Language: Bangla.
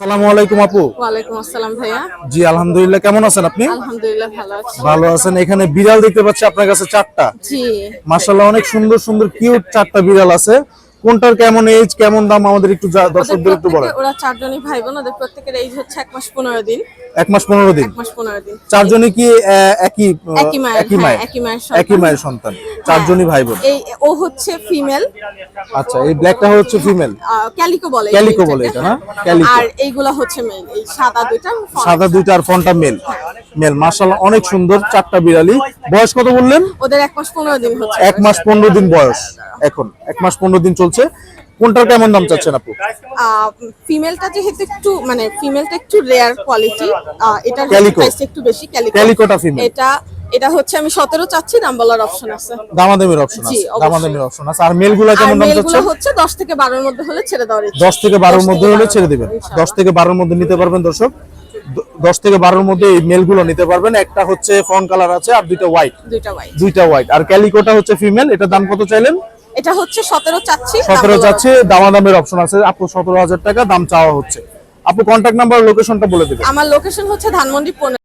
আসসালামু আলাইকুম আপু। ওয়ালাইকুম আসসালাম ভাইয়া। জি আলহামদুলিল্লাহ। কেমন আছেন আপনি? আলহামদুলিল্লাহ ভালো আছি। ভালো আছেন। এখানে বিড়াল দেখতে পাচ্ছি আপনার কাছে চারটা। জি। মাশাআল্লাহ অনেক সুন্দর সুন্দর কিউট চারটা বিড়াল আছে। কোনটার কেমন এজ কেমন দাম আমাদের একটু দর্শকদের একটু বলেন। ওরা চারজনই ভাই বোন ওদের প্রত্যেকের এইজ হচ্ছে এক মাস পনেরো দিন। এক মাস পনেরো দিন? এক মাস পনেরো দিন। চারজনই কি একই একই মায়ের একই হ্যাঁ, মায়ের? একই মায়ের সন্তান। একই মায়ের সন্তান। চারজনই ভাই বোন? এই ও হচ্ছে ফিমেল আচ্ছা এই ব্ল্যাকটা হচ্ছে ফিমেল ক্যালিকো বলে ক্যালিকো বলে এটা, হ্যাঁ। না? ক্যালিকো আর এইগুলা হচ্ছে মেল এই সাদা দুইটা। সাদা দুইটা আর ফোনটা মেল মেল মাশাআল্লাহ অনেক সুন্দর চারটা বিড়ালি। বয়স কত বললেন? ওদের এক মাস পনেরো দিন হচ্ছে। এক মাস পনেরো দিন বয়স। এখন এক মাস পনেরো দিন চলছে। কোনটার কেমন দাম চাচ্ছেন আপু? ফিমেলটা যেহেতু একটু মানে ফিমেলটা একটু রেয়ার কোয়ালিটি এটা। প্রাইস একটু বেশি ক্যালিকো ক্যালিকোটা ফিমেল এটা এটা হচ্ছে আমি সতেরো চাচ্ছি দাম বলার অপশন আছে। দামাদামির অপশন আছে দামাদামির অপশন আছে। আর মেলগুলো কেমন দাম মেলগুলো চাচ্ছেন? হচ্ছে দশ থেকে বারোর মধ্যে হলে ছেড়ে দেওয়ার ইচ্ছা। দশ থেকে বারোর 10 মধ্যে হলে ছেড়ে দিবেন। ইনশাআল্লাহ। দশ থেকে বারোর মধ্যে নিতে পারবেন দর্শক। দ- দশ থেকে বারোর মধ্যে এই মেলগুলো নিতে পারবেন। একটা হচ্ছে ফন কালার আছে আর দুইটা হোয়াইট দুইটা white। দুইটা হোয়াইট আর ক্যালিকোটা হচ্ছে ফিমেল এটার দাম কত চাইলেন? এটা হচ্ছে সতেরো চাচ্ছি দাম সতেরো চাচ্ছি যাচ্ছে দামাদামের অপশন আছে। আপু সতেরো হাজার টাকা দাম চাওয়া হচ্ছে। আপু কন্টাক্ট নাম্বার লোকেশনটা বলে দেবেন। আমার লোকেশন হচ্ছে ধানমন্ডি পনেরো